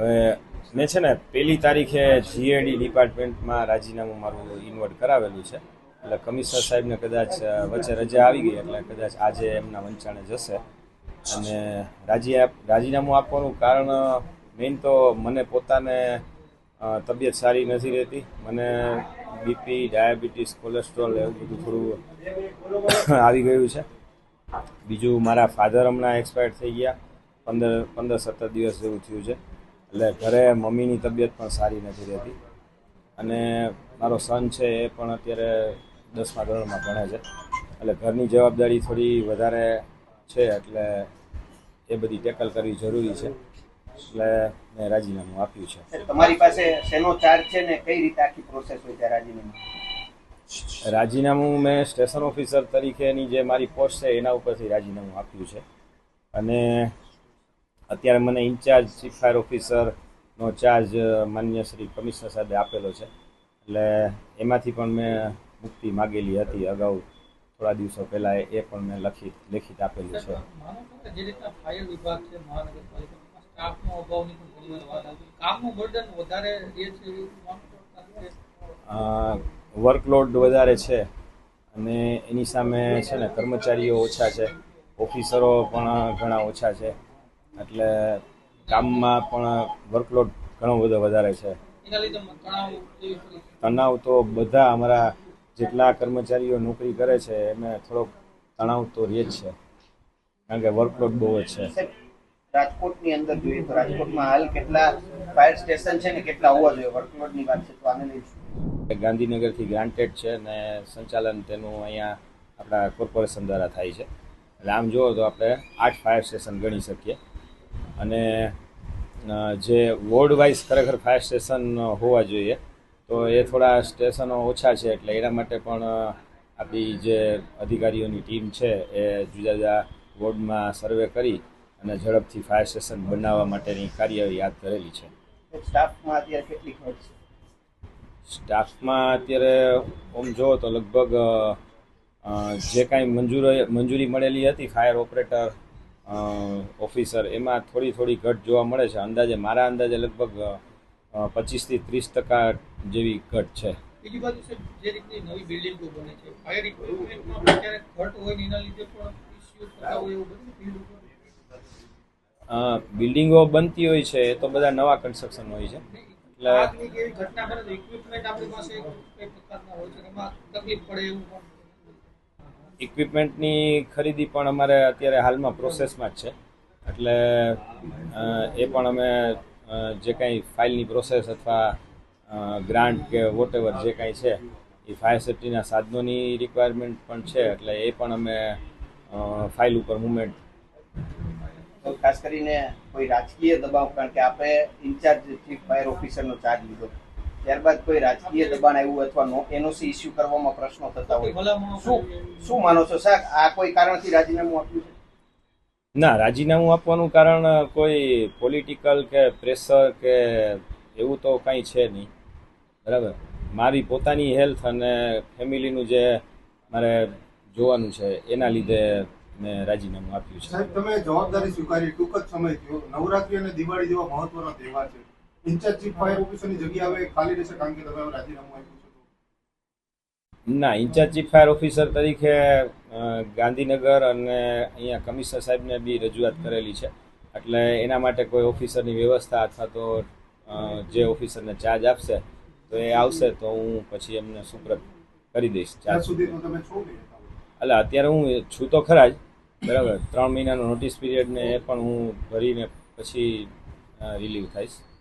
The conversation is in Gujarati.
હવે મેં છે ને પહેલી તારીખે જીએડી ડિપાર્ટમેન્ટમાં રાજીનામું મારું ઇન્વર્ટ કરાવેલું છે. એટલે કમિશનર સાહેબને કદાચ વચ્ચે રજા આવી ગઈ એટલે કદાચ આજે એમના વંચાણે જશે. અને રાજી રાજીનામું આપવાનું કારણ મેઇન તો મને પોતાને તબિયત સારી નથી રહેતી. મને બીપી ડાયાબિટીસ કોલેસ્ટ્રોલ એવું બધું થોડું આવી ગયું છે. બીજું મારા ફાધર હમણાં એક્સપાયર થઈ ગયા. પંદર પંદર, સત્તર દિવસ જેવું થયું છે. એટલે ઘરે મમ્મીની તબિયત પણ સારી નથી રહેતી. અને મારો સન છે એ પણ અત્યારે દસમા ધોરણમાં ભણે છે. એટલે ઘરની જવાબદારી થોડી વધારે છે એટલે એ બધી ટેકલ કરવી જરૂરી છે. એટલે મેં રાજીનામું આપ્યું છે. તમારી પાસે શેનો ચાર્જ છે ને કઈ રીતે આખી પ્રોસેસ હોય છે રાજીનામું? રાજીનામું મેં સ્ટેશન ઓફિસર તરીકેની જે મારી પોસ્ટ છે એના ઉપરથી રાજીનામું આપ્યું છે. અને અત્યારે મને ઇન્ચાર્જ ચીફ ફાયર ઓફિસરનો ચાર્જ માન્ય શ્રી કમિશનર સાહેબે આપેલો છે. એટલે એમાંથી પણ મેં મુક્તિ માગેલી હતી અગાઉ. થોડા દિવસો પહેલાં એ પણ મેં લખી લેખિત આપેલું છે. માનો છો કે જે રીતના ફાયર વિભાગ છે મહાનગરપાલિકામાં સ્ટાફનો અભાવની પણ ઘણી વાત આવતી કામનું બર્ડન વધારે રહે છે એવું માનો છો? કારણ કે વર્કલોડ વધારે છે અને એની સામે છે ને કર્મચારીઓ ઓછા છે ઓફિસરો પણ ઘણા ઓછા છે. એટલે કામમાં પણ વર્કલોડ ઘણો બધો વધારે છે. તણાવ તો બધા અમારા જેટલા કર્મચારીઓ નોકરી કરે છે એમને થોડોક તણાવ તો રહે જ છે. કારણ કે વર્કલોડ બહુ જ છે. રાજકોટની અંદર જોઈએ તો રાજકોટમાં હાલ કેટલા ફાયર સ્ટેશન છે ને કેટલા હોવા જોઈએ? વર્કલોડની વાત છે તો આને ગાંધીનગરથી ગ્રાન્ટેડ છે અને સંચાલન તેનું અહીંયા આપણા કોર્પોરેશન દ્વારા થાય છે. એટલે આમ જુઓ તો આપણે આઠ ફાયર સ્ટેશન ગણી શકીએ. અને જે વોર્ડ વાઇઝ ખરેખર ફાયર સ્ટેશન હોવા જોઈએ તો એ થોડા સ્ટેશનો ઓછા છે એટલે એના માટે પણ આપણી જે અધિકારીઓની ટીમ છે એ જુદા જુદા વોર્ડમાં સર્વે કરી અને ઝડપથી ફાયર સ્ટેશન બનાવવા માટેની કાર્યવાહી હાથ ધરેલી છે. સ્ટાફમાં અત્યારે કેટલી છે? સ્ટાફમાં અત્યારે ઓમ જુઓ તો લગભગ જે કાંઈ મંજૂર મંજૂરી મળેલી હતી ફાયર ઓપરેટર ઓફિસર એમાં થોડી થોડી ઘટ જોવા મળે છે. અંદાજે મારા અંદાજે લગભગ પચીસથી ત્રીસ ટકા જેવી ઘટ છે. બીજી બાજુ છે જે રીતની નવી બિલ્ડિંગો બને છે ફાયર ઇક્વિપમેન્ટમાં ક્યારેક ઘટ હોય એના લીધે પણ ઇસ્યુ થતા હોય એવું બધું ફીલ ઉપર અ, બિલ્ડિંગો બનતી હોય છે એ તો બધા નવા કન્સ્ટ્રક્શન હોય છે. એટલે આગની કે એવી ઘટના બને તો ઇક્વિપમેન્ટ આપણી પાસે કઈ પ્રકારના હોય છે એમાં તકલીફ પડે એવું પણ ઇક્વિપમેન્ટની ખરીદી પણ અમારે અત્યારે હાલમાં પ્રોસેસમાં જ છે. એટલે એ પણ અમે જે કાંઈ ફાઇલની પ્રોસેસ અથવા ગ્રાન્ટ કે વોટ જે કાંઈ છે, એ ફાયર સેફ્ટીના સાધનોની રિક્વાયરમેન્ટ પણ છે. એટલે એ પણ અમે ફાઇલ ઉપર મુવમેન્ટ ખાસ કરીને કોઈ રાજકીય દબાવ, કારણ કે આપણે ઇન્ચાર્જ ચીફ ફાયર ઓફિસરનો ચાર્જ લીધો. ત્યારબાદ કોઈ રાજકીય દબાણ આવ્યું અથવા નો એનઓસી ઇસ્યુ કરવામાં પ્રશ્નો થતા હોય. શું શું માનો છો? સાહેબ આ કોઈ કારણથી રાજીનામું આપ્યું છે? ના રાજીનામું આપવાનું કારણ કોઈ પોલિટિકલ કે પ્રેશર કે એવું તો કાંઈ છે નહીં. બરાબર? મારી પોતાની હેલ્થ અને ફેમિલીનું જે મારે જોવાનું છે એના લીધે મેં રાજીનામું આપ્યું છે. સાહેબ તમે જવાબદારી સ્વીકારી ટૂંક જ સમય થયો. નવરાત્રી અને દિવાળી જેવા મહત્વના તહેવાર છે. ઇન્ચાર્જ ચીફ ફાયર ઓફિસરની જગ્યા હવે ખાલી રહેશે કારણ કે તમે રાજીનામું આપ્યું છે. ના ઇન્ચાર્જ ચીફ ફાયર ઓફિસર તરીકે ગાંધીનગર અને અહીંયા કમિશનર સાહેબને બી રજૂઆત કરેલી છે. એટલે એના માટે કોઈ ઓફિસરની વ્યવસ્થા અથવા તો જે ઓફિસરને ચાર્જ આપશે તો એ આવશે તો હું પછી એમને સુપ્રત કરી દઈશ ચાર્જ સુધી તમે છો એટલે અત્યારે હું છું તો ખરા જ બરાબર. ત્રણ મહિનાનો નોટિસ પીરિયડ ને એ પણ હું ભરીને પછી રિલીવ થઈશ.